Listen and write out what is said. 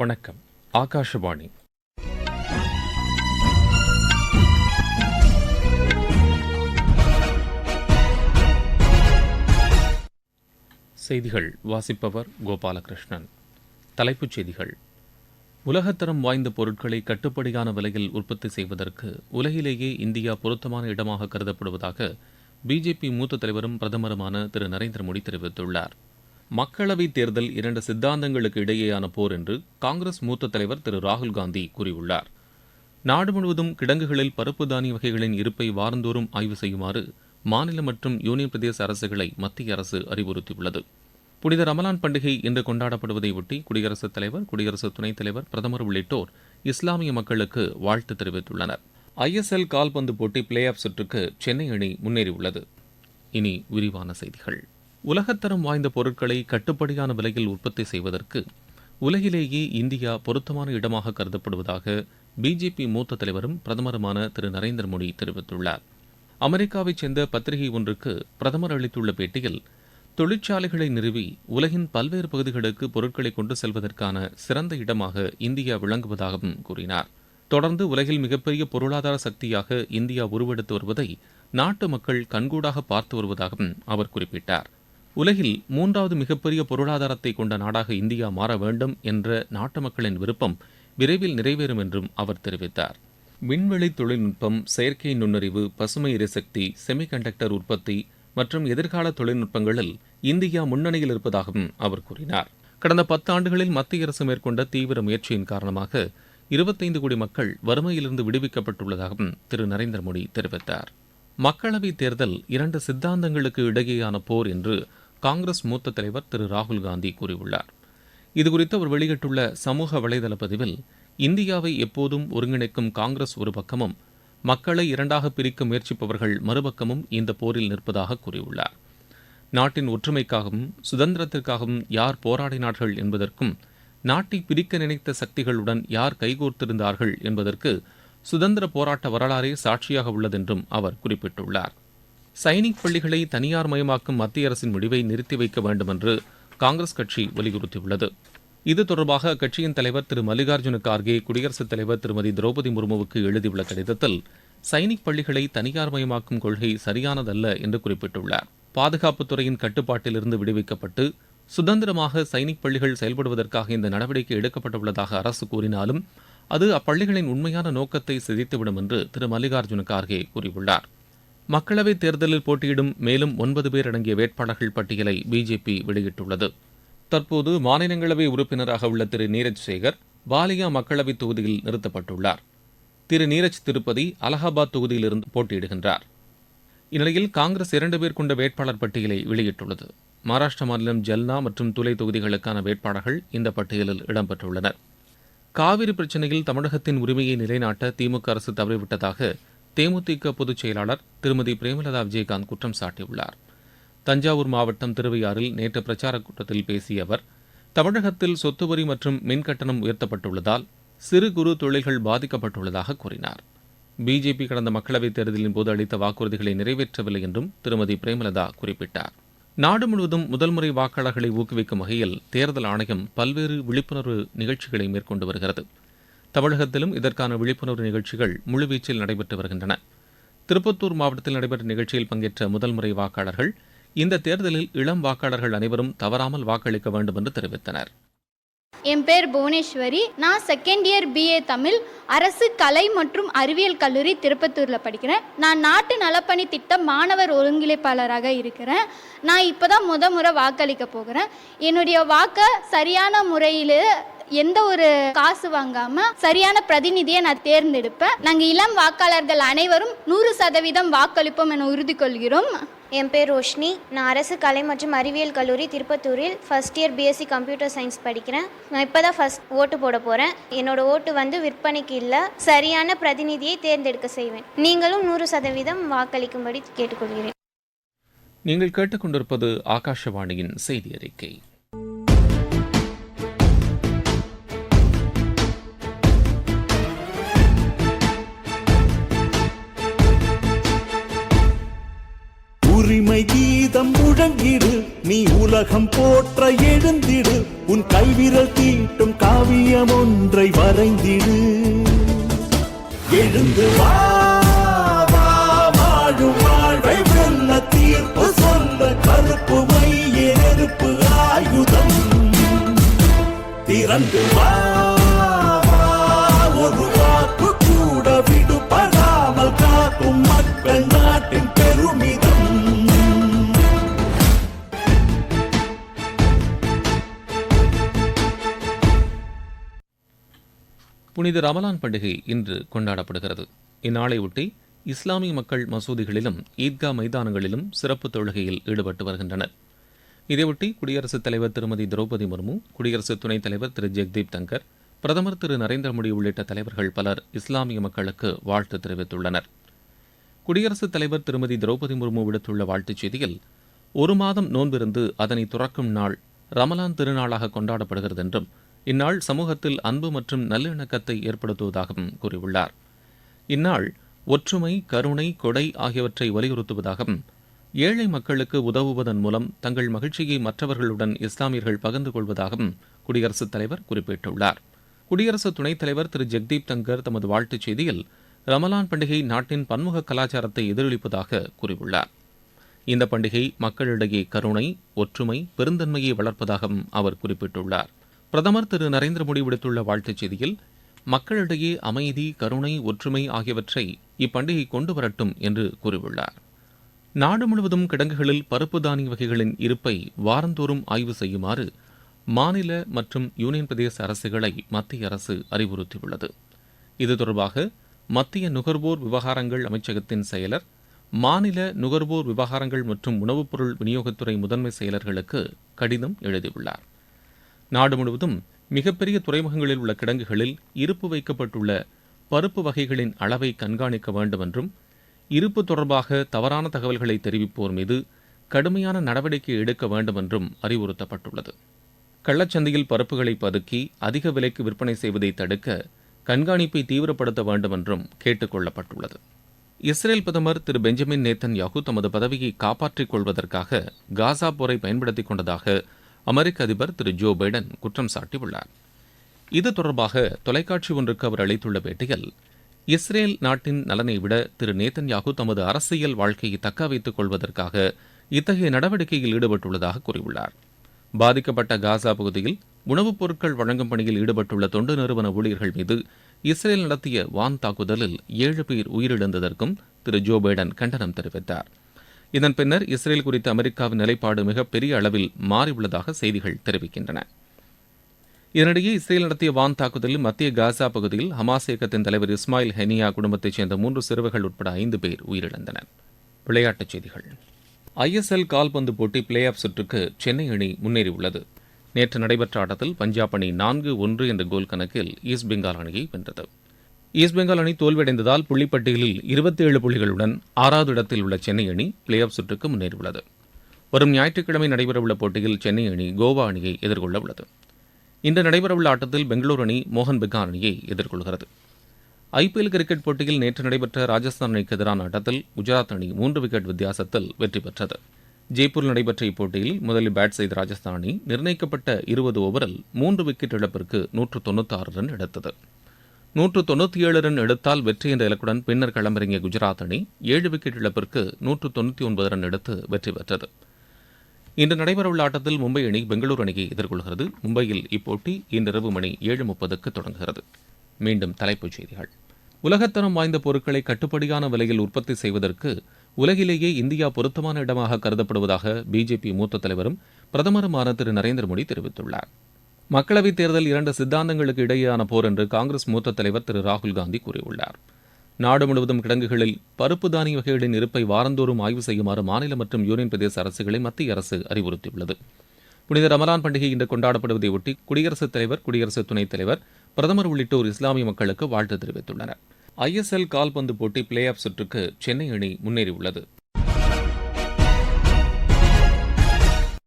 வணக்கம். ஆகாஷவாணி. செய்திகள் வாசிப்பவர் கோபாலகிருஷ்ணன். தலைப்புச் செய்திகள். உலகத்தரம் வாய்ந்த பொருட்களை கட்டுப்படியான விலையில் உற்பத்தி செய்வதற்கு உலகிலேயே இந்தியா பொருத்தமான இடமாக கருதப்படுவதாக பிஜேபி மூத்த தலைவரும் பிரதமருமான திரு நரேந்திர மோடி தெரிவித்துள்ளார். மக்களவைத் தேர்தல் இரண்டு சித்தாந்தங்களுக்கு இடையேயான போர் என்று காங்கிரஸ் மூத்த தலைவர் திரு ராகுல் காந்தி கூறியுள்ளார். நாடு முழுவதும் கிடங்குகளில் பருப்பு தானிய வகைகளின் இருப்பை வாரந்தோறும் ஆய்வு செய்யுமாறு மாநில மற்றும் யூனியன் பிரதேச அரசுகளை மத்திய அரசு அறிவுறுத்தியுள்ளது. புனித ரமலான் பண்டிகை இன்று கொண்டாடப்படுவதையொட்டி குடியரசுத் தலைவர் குடியரசு துணைத் தலைவர் பிரதமர் உள்ளிட்டோர் இஸ்லாமிய மக்களுக்கு வாழ்த்து தெரிவித்துள்ளனர். ஐஎஸ்எல் கால்பந்து போட்டி பிளே ஆஃப் சுற்றுக்கு சென்னை அணி முன்னேறியுள்ளது. இனி விரிவான செய்திகள். உலகத்தரம் வாய்ந்த பொருட்களை கட்டுப்படியான விலையில் உற்பத்தி செய்வதற்கு உலகிலேயே இந்தியா பொருத்தமான இடமாக கருதப்படுவதாக பிஜேபி மூத்த தலைவரும் பிரதமருமான திரு நரேந்திர மோடி தெரிவித்துள்ளார். அமெரிக்காவைச் சேர்ந்த பத்திரிகை ஒன்றுக்கு பிரதமர் அளித்துள்ள பேட்டியில் தொழிற்சாலைகளை நிறுவி உலகின் பல்வேறு பகுதிகளுக்கு பொருட்களை கொண்டு செல்வதற்கான சிறந்த இடமாக இந்தியா விளங்குவதாகவும் கூறினார். தொடர்ந்து உலகில் மிகப்பெரிய பொருளாதார சக்தியாக இந்தியா உருவெடுத்து வருவதை நாட்டு மக்கள் கண்கூடாக பார்த்து வருவதாகவும் அவர் குறிப்பிட்டார். உலகில் மூன்றாவது மிகப்பெரிய பொருளாதாரத்தை கொண்ட நாடாக இந்தியா மாற வேண்டும் என்ற நாட்டு மக்களின் விருப்பம் விரைவில் நிறைவேறும் என்றும் அவர் தெரிவித்தார். விண்வெளி தொழில்நுட்பம் செயற்கை நுண்ணறிவு பசுமை எரிசக்தி செமிகண்டக்டர் உற்பத்தி மற்றும் எதிர்கால தொழில்நுட்பங்களில் இந்தியா முன்னணியில் இருப்பதாகவும் அவர் கூறினார். கடந்த பத்தாண்டுகளில் மத்திய அரசு மேற்கொண்ட தீவிர முயற்சியின் காரணமாக இருபத்தைந்து கோடி மக்கள் வறுமையிலிருந்து விடுவிக்கப்பட்டுள்ளதாகவும் திரு. நரேந்திர மோடி தெரிவித்தார். மக்களவைத் தேர்தல் இரண்டு சித்தாந்தங்களுக்கு இடையேயான போர் என்று காங்கிரஸ் மூத்த தலைவர் திரு ராகுல் காந்தி கூறியுள்ளார். இதுகுறித்து அவர் வெளியிட்டுள்ள சமூக வலைதள பதிவில் இந்தியாவை எப்போதும் ஒருங்கிணைக்கும் காங்கிரஸ் ஒரு பக்கமும் மக்களை இரண்டாக பிரிக்க முயற்சிப்பவர்கள் மறுபக்கமும் இந்த போரில் நிற்பதாக கூறியுள்ளார். நாட்டின் ஒற்றுமைக்காகவும் சுதந்திரத்திற்காகவும் யார் போராடினார்கள் என்பதற்கும் நாட்டை பிரிக்க நினைத்த சக்திகளுடன் யார் கைகோர்த்திருந்தார்கள் என்பதற்கு சுதந்திர போராட்ட வரலாறே சாட்சியாக உள்ளதென்றும் அவர் குறிப்பிட்டுள்ளார். சைனிக் பள்ளிகளை தனியார் மயமாக்கும் மத்திய அரசின் முடிவை நிறுத்தி வைக்க வேண்டும் என்று காங்கிரஸ் கட்சி வலியுறுத்தியுள்ளது. இது தொடர்பாக அக்கட்சியின் தலைவர் திரு மல்லிகார்ஜுன கார்கே குடியரசுத் தலைவர் திருமதி திரௌபதி முர்முவுக்கு எழுதியுள்ள கடிதத்தில் சைனிக் பள்ளிகளை தனியார் மயமாக்கும் கொள்கை சரியானதல்ல என்று குறிப்பிட்டுள்ளார். பாதுகாப்புத்துறையின் கட்டுப்பாட்டிலிருந்து விடுவிக்கப்பட்டு சுதந்திரமாக சைனிக் பள்ளிகள் செயல்படுவதற்காக இந்த நடவடிக்கை எடுக்கப்பட்டுள்ளதாக அரசு கூறினாலும் அது அப்பள்ளிகளின் உண்மையான நோக்கத்தை சிதைத்துவிடும் என்று திரு மல்லிகார்ஜுன கார்கே கூறியுள்ளார். மக்களவைத் தேர்தலில் போட்டியிடும் மேலும் ஒன்பது பேர் அடங்கிய வேட்பாளர்கள் பட்டியலை பிஜேபி வெளியிட்டுள்ளது. தற்போது மாநிலங்களவை உறுப்பினராக உள்ள திரு. நீரஜ் சேகர் பாலியா மக்களவைத் தொகுதியில் நிறுத்தப்பட்டுள்ளார். திரு. நீரஜ் திருப்பதி அலகாபாத் தொகுதியிலிருந்து போட்டியிடுகின்றார். இந்நிலையில் காங்கிரஸ் இரண்டு பேர் கொண்ட வேட்பாளர் பட்டியலை வெளியிட்டுள்ளது. மகாராஷ்டிர மாநிலம் ஜல்னா மற்றும் துலை தொகுதிகளுக்கான வேட்பாளர்கள் இந்த பட்டியலில் இடம்பெற்றுள்ளனர். காவிரி பிரச்சினையில் தமிழகத்தின் உரிமையை நிலைநாட்ட திமுக அரசு தவறிவிட்டதாக தேமுதிக பொதுச் செயலாளர் திருமதி பிரேமலதா விஜயகாந்த் குற்றம் சாட்டியுள்ளார். தஞ்சாவூர் மாவட்டம் திருவையாறில் நேற்று பிரச்சாரக் கூட்டத்தில் பேசிய அவர் தமிழகத்தில் சொத்து வரி மற்றும் மின் கட்டணம் உயர்த்தப்பட்டுள்ளதால் சிறு குறு தொழில்கள் பாதிக்கப்பட்டுள்ளதாக கூறினார். பிஜேபி கடந்த மக்களவைத் தேர்தலின் போது அளித்த வாக்குறுதிகளை நிறைவேற்றவில்லை என்றும் திருமதி பிரேமலதா குறிப்பிட்டார். நாடு முழுவதும் முதல் முறை வாக்காளர்களை ஊக்குவிக்கும் வகையில் தேர்தல் ஆணையம் பல்வேறு விழிப்புணர்வு நிகழ்ச்சிகளை மேற்கொண்டு வருகிறது. தமிழகத்திலும் இதற்கான விழிப்புணர்வு நிகழ்ச்சிகள் முழுவீச்சில் நடைபெற்று வருகின்றன. திருப்பத்தூர் மாவட்டத்தில் நடைபெற்ற நிகழ்ச்சியில் பங்கேற்ற முதல் முறை வாக்காளர்கள் இந்த தேர்தலில் இளம் வாக்காளர்கள் அனைவரும் தவறாமல் வாக்களிக்க வேண்டும் என்று தெரிவித்தனர். என் பேர் புவனேஸ்வரி. நான் செகண்ட் இயர் பிஏ தமிழ். அரசு கலை மற்றும் அறிவியல் கல்லூரி திருப்பத்தூரில் படிக்கிறேன். நான் நாட்டு நலப்பணி திட்டம் மாணவர் ஒருங்கிணைப்பாளராக இருக்கிறேன். நான் இப்போ தான் முத முறை வாக்களிக்க போகிறேன். என்னுடைய வாக்கை சரியான முறையில் எந்த ஒரு காசு வாங்காம சரியான பிரதிநிதியை நான் தேர்ந்தெடுப்பேன். நாங்கள் இளம் வாக்காளர்கள் அனைவரும் நூறு சதவீதம் வாக்களிப்போம் என உறுதி கொள்கிறோம். என் பேர் ரோஷினி. நான் அரசு கலை மற்றும் அறிவியல் கல்லூரி திருப்பத்தூரில் first year BSc computer science படிக்கிறேன். நான் இப்போ தான் ஃபஸ்ட் ஓட்டு போட போகிறேன் என்னோட ஓட்டு வந்து விற்பனைக்கு இல்லை சரியான பிரதிநிதியை தேர்ந்தெடுக்க செய்வேன். நீங்களும் நூறு சதவீதம் வாக்களிக்கும்படி கேட்டுக்கொள்கிறேன். நீங்கள் கேட்டுக்கொண்டிருப்பது ஆகாஷவாணியின் செய்தி அறிக்கை. உரிமை கீதம் முழங்கிடு. நீ உலகம் போற்ற எழுந்திடு. உன் கைவிரல் தீட்டும் காவியம் ஒன்றை வரைந்திடு. எழுந்து வா, வாழும் வாழ்வை வெல்ல தீர்ப்பு புனித ரமலான் பண்டிகை இன்று கொண்டாடப்படுகிறது. இந்நாளையொட்டி இஸ்லாமிய மக்கள் மசூதிகளிலும் ஈத்கா மைதானங்களிலும் சிறப்பு தொழுகையில் ஈடுபட்டு வருகின்றனர். இதையொட்டி குடியரசுத் தலைவர் திருமதி திரௌபதி முர்மு குடியரசு துணைத் தலைவர் திரு ஜெக்தீப் தங்கர் பிரதமர் திரு நரேந்திர மோடி உள்ளிட்ட தலைவர்கள் பலர் இஸ்லாமிய மக்களுக்கு வாழ்த்து தெரிவித்துள்ளனர். குடியரசுத் தலைவர் திருமதி திரௌபதி முர்மு விடுத்துள்ள வாழ்த்துச் செய்தியில் ஒரு மாதம் நோன்பிருந்து அதனை துறக்கும் நாள் ரமலான் திருநாளாக கொண்டாடப்படுகிறது என்றும் இந்நாள் சமூகத்தில் அன்பு மற்றும் நல்லிணக்கத்தை ஏற்படுத்துவதாகவும் கூறியுள்ளார். இந்நாள் ஒற்றுமை கருணை கொடை ஆகியவற்றை வலியுறுத்துவதாகவும் ஏழை மக்களுக்கு உதவுவதன் மூலம் தங்கள் மகிழ்ச்சியை மற்றவர்களுடன் இஸ்லாமியர்கள் பகிர்ந்து கொள்வதாகவும் குடியரசுத் தலைவர் குறிப்பிட்டுள்ளார். குடியரசு துணைத் தலைவர் திரு. ஜெக்தீப் தங்கர் தமது வாழ்த்துச் செய்தியில் ரமலான் பண்டிகை நாட்டின் பன்முக கலாச்சாரத்தை எதிரொலிப்பதாக கூறியுள்ளார். இந்த பண்டிகை மக்களிடையே கருணை ஒற்றுமை பெருந்தன்மையை வளர்ப்பதாகவும் அவர் குறிப்பிட்டுள்ளார். பிரதமர் திரு நரேந்திர மோடி விடுத்துள்ள வாழ்த்துச் செய்தியில் மக்களிடையே அமைதி கருணை ஒற்றுமை ஆகியவற்றை இப்பண்டிகை கொண்டு வரட்டும் என்று கூறியுள்ளார். நாடு முழுவதும் கிடங்குகளில் பருப்பு தானிய வகைகளின் இருப்பை வாரந்தோறும் ஆய்வு செய்யுமாறு மாநில மற்றும் யூனியன் பிரதேச அரசுகளை மத்திய அரசு அறிவுறுத்தியுள்ளது. இது தொடர்பாக மத்திய நுகர்வோர் விவகாரங்கள் அமைச்சகத்தின் செயலர் மாநில நுகர்வோர் விவகாரங்கள் மற்றும் உணவுப் பொருள் விநியோகத்துறை முதன்மை செயலர்களுக்கு கடிதம் எழுதியுள்ளார். நாடு முழுவதும் மிகப்பெரிய துறைமுகங்களில் உள்ள கிடங்குகளில் இருப்பு வைக்கப்பட்டுள்ள பருப்பு வகைகளின் அளவை கண்காணிக்க வேண்டும் என்றும் இருப்பு தொடர்பாக தவறான தகவல்களை தெரிவிப்போர் மீது கடுமையான நடவடிக்கை எடுக்க வேண்டும் என்றும் அறிவுறுத்தப்பட்டுள்ளது. கள்ளச்சந்தையில் பருப்புகளை பதுக்கி அதிக விலைக்கு விற்பனை செய்வதை தடுக்க கண்காணிப்பை தீவிரப்படுத்த வேண்டும் என்றும் கேட்டுக் கொள்ளப்பட்டுள்ளது. இஸ்ரேல் பிரதமர் திரு பெஞ்சமின் நேத்தன் யாகு தமது பதவியை காப்பாற்றிக் கொள்வதற்காக காசா போரை பயன்படுத்திக் கொண்டதாக அமெரிக்க அதிபர் திரு ஜோ பைடன் குற்றம் சாட்டியுள்ளார். இது தொடர்பாக தொலைக்காட்சி ஒன்றுக்கு அவர் அளித்துள்ள பேட்டியில் இஸ்ரேல் நாட்டின் நலனை விட திரு நேத்தன்யாகு தமது அரசியல் வாழ்க்கையை தக்க வைத்துக் கொள்வதற்காக இத்தகைய நடவடிக்கையில் ஈடுபட்டுள்ளதாக கூறியுள்ளார். பாதிக்கப்பட்ட காசா பகுதியில் உணவுப் பொருட்கள் வழங்கும் பணியில் ஈடுபட்டுள்ள தொண்டு நிறுவன ஊழியர்கள் மீது இஸ்ரேல் நடத்திய வான் தாக்குதலில் ஏழு பேர் உயிரிழந்ததற்கும் திரு ஜோ பைடன் கண்டனம் தெரிவித்தார். இதன் பின்னர் இஸ்ரேல் குறித்த அமெரிக்காவின் நிலைப்பாடு மிகப்பெரிய அளவில் மாறியுள்ளதாக செய்திகள் தெரிவிக்கின்றன. இதனிடையே இஸ்ரேல் நடத்திய வான் தாக்குதலில் மத்திய காசா பகுதியில் ஹமாஸ் இயக்கத்தின் தலைவர் இஸ்மாயில் ஹெனியா குடும்பத்தைச் சேர்ந்த மூன்று சிறுவர்கள் உட்பட ஐந்து பேர் உயிரிழந்தனர். விளையாட்டுச் செய்திகள். ஐஎஸ்எல் கால்பந்து போட்டி பிளே ஆஃப் சுற்றுக்கு சென்னை அணி முன்னேறியுள்ளது. நேற்று நடைபெற்ற ஆட்டத்தில் பஞ்சாப் அணி நான்கு ஒன்று என்ற கோல் கணக்கில் ஈஸ்ட் பெங்கால் அணியை வென்றது. ஈஸ்ட் பெங்கால் அணி தோல்வியடைந்ததால் புள்ளிப்பட்டியலில் இருபத்தி ஏழு புள்ளிகளுடன் ஆறாவது இடத்தில் உள்ள சென்னை அணி பிளே ஆஃப் சுற்றுக்கு முன்னேறியுள்ளது. வரும் ஞாயிற்றுக்கிழமை நடைபெறவுள்ள போட்டியில் சென்னை அணி கோவா அணியை எதிர்கொள்ள உள்ளது. இன்று நடைபெறவுள்ள ஆட்டத்தில் பெங்களூரு அணி மோகன் பெகான் அணியை எதிர்கொள்கிறது. ஐபிஎல் கிரிக்கெட் போட்டியில் நேற்று நடைபெற்ற ராஜஸ்தான் அணிக்கு எதிரான ஆட்டத்தில் குஜராத் அணி மூன்று விக்கெட் வித்தியாசத்தில் வெற்றி பெற்றது. ஜெய்ப்பூரில் நடைபெற்ற இப்போட்டியில் முதலில் பேட் செய்த ராஜஸ்தான் அணி நிர்ணயிக்கப்பட்ட இருபது ஓவரில் மூன்று விக்கெட் இழப்பிற்கு நூற்று தொண்ணூத்தாறு ரன் எடுத்தது. நூற்று தொண்ணூற்றி ஏழு ரன் எடுத்தால் வெற்றி என்ற இலக்குடன் பின்னர் களமிறங்கிய குஜராத் அணி ஏழு விக்கெட் இழப்பிற்கு நூற்று தொண்ணூற்றி ஒன்பது ரன் எடுத்து வெற்றி பெற்றது. இன்று நடைபெறவுள்ள ஆட்டத்தில் மும்பை அணி பெங்களூரு அணியை எதிர்கொள்கிறது. மும்பையில் இப்போட்டி இன்றிரவு மணி ஏழு முப்பதுக்கு தொடங்குகிறது. மீண்டும் தலைப்புச் செய்திகள். உலகத்தரம் வாய்ந்த பொருட்களை கட்டுப்படியான விலையில் உற்பத்தி செய்வதற்கு உலகிலேயே இந்தியா பொருத்தமான இடமாக கருதப்படுவதாக பிஜேபி மூத்த தலைவரும் பிரதமருமான திரு நரேந்திர மோடி தெரிவித்துள்ளார். மக்களவைத் தேர்தல் இரண்டு சித்தாந்தங்களுக்கு இடையேயான போர் என்று காங்கிரஸ் மூத்த தலைவர் திரு ராகுல் காந்தி கூறியுள்ளார். நாடு முழுவதும் கிடங்குகளில் பருப்பு தானிய வகைகளின் இருப்பை வாரந்தோறும் ஆய்வு செய்யுமாறு மாநில மற்றும் யூனியன் பிரதேச அரசுகளை மத்திய அரசு அறிவுறுத்தியுள்ளது. புனித ரமலான் பண்டிகை இன்று கொண்டாடப்படுவதையொட்டி குடியரசுத் தலைவர் குடியரசு துணைத் தலைவர் பிரதமர் உள்ளிட்டோர் இஸ்லாமிய மக்களுக்கு வாழ்த்து தெரிவித்துள்ளனர். ஐஎஸ்எல் கால்பந்து போட்டி பிளே ஆஃப் சுற்றுக்கு சென்னை அணி முன்னேறியுள்ளது.